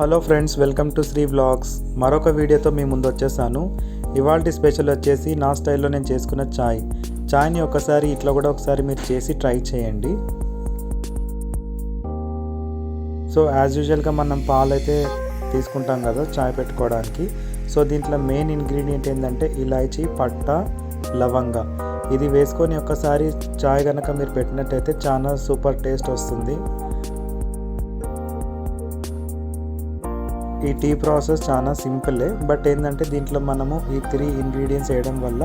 Hello friends welcome to Sri vlogs. మరొక వీడియోతో మీ ముందు వచ్చేసాను ఇవాళ స్పెషల్ వచ్చేసి నా స్టైల్లో నేను చేసుకున్న చాయ్. చాయ్ని ఒకసారి ఇట్లా కూడా ఒకసారి మీరు చేసి ట్రై చేయండి. సో యాజ్ యూజువల్గా మనం పాలైతే తీసుకుంటాం కదా చాయ్ పెట్టుకోవడానికి. సో దీంట్లో మెయిన్ ఇంగ్రీడియంట్ ఏంటంటే ఇలాచీ పట్ట లవంగ. ఇది వేసుకొని ఒకసారి చాయ్ కనుక మీరు పెట్టినట్టయితే చాలా సూపర్ టేస్ట్ వస్తుంది. ఈ టీ ప్రాసెస్ చాలా సింపులే బట్ ఏంటంటే దీంట్లో మనము ఈ త్రీ ఇంగ్రీడియంట్స్ వేయడం వల్ల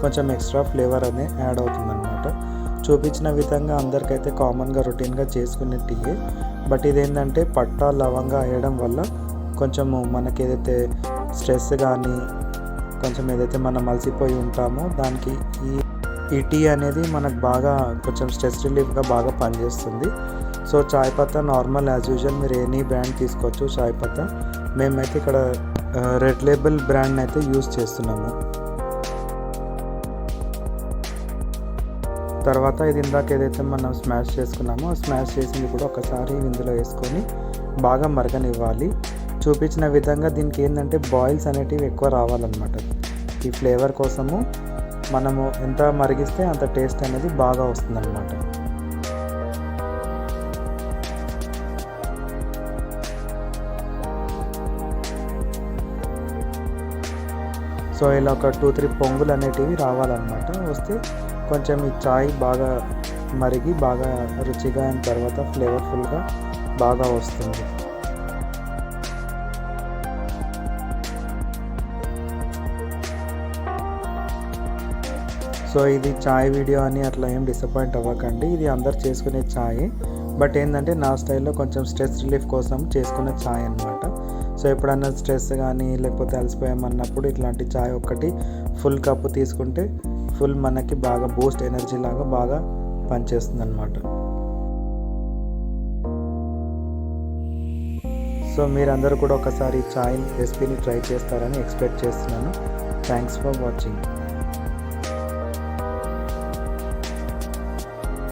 కొంచెం ఎక్స్ట్రా ఫ్లేవర్ అనేది యాడ్ అవుతుందన్నమాట. చూపించిన విధంగా అందరికైతే కామన్గా రొటీన్గా చేసుకునే టీయే బట్ ఇదేంటంటే పట్టా లవంగా వేయడం వల్ల కొంచెము మనకి ఏదైతే స్ట్రెస్ కానీ కొంచెం ఏదైతే మనం అలసిపోయి ఉంటామో దానికి ఈ ఈ టీ అనేది మనకు బాగా కొంచెం స్ట్రెస్ రిలీఫ్గా బాగా పనిచేస్తుంది. సో చాయ్ పత్తా నార్మల్ యాజ్ యూజువల్ మీరు ఎనీ బ్రాండ్ తీసుకోవచ్చు చాయ్ పత్తా. మేమైతే ఇక్కడ రెడ్ లేబుల్ బ్రాండ్ అయితే యూస్ చేస్తున్నాము. తర్వాత ఇది ఇందాక ఏదైతే మనం స్మాష్ చేసుకున్నామో స్మాష్ చేసింది కూడా ఒకసారి ఇందులో వేసుకొని బాగా మరగనివ్వాలి. చూపించిన విధంగా దీనికి ఏంటంటే బాయిల్స్ అనేటివి ఎక్కువ రావాలన్నమాట. ఈ ఫ్లేవర్ కోసము మనము ఎంత మరిగిస్తే అంత టేస్ట్ అనేది బాగా వస్తుందన్నమాట. సో ఇలా ఒక టూ త్రీ పొంగులు అనేటివి రావాలన్నమాట. వస్తే కొంచెం ఈ చాయ్ బాగా మరిగి బాగా రుచిగా అయిన తర్వాత ఫ్లేవర్ఫుల్గా బాగా వస్తుంది. సో ఇది చాయ్ వీడియో అని అట్లా ఏం డిసప్పాయింట్ అవ్వకండి. ఇది అందరు చేసుకునే ఛాయ్ బట్ ఏంటంటే నా స్టైల్లో కొంచెం స్ట్రెస్ రిలీఫ్ కోసం చేసుకునే ఛాయ్ అనమాట సో ఎప్పుడన్నా స్ట్రెస్ కానీ లేకపోతే అలసిపోయామన్నప్పుడు ఇట్లాంటి చాయ్ ఒక్కటి ఫుల్ కప్పు తీసుకుంటే ఫుల్ మనకి బాగా బూస్ట్ ఎనర్జీ లాగా బాగా పనిచేస్తుంది అనమాట సో మీరందరూ కూడా ఒకసారి ఛాయ్ రెసిపీని ట్రై చేస్తారని ఎక్స్పెక్ట్ చేస్తున్నాను. Thanks for watching.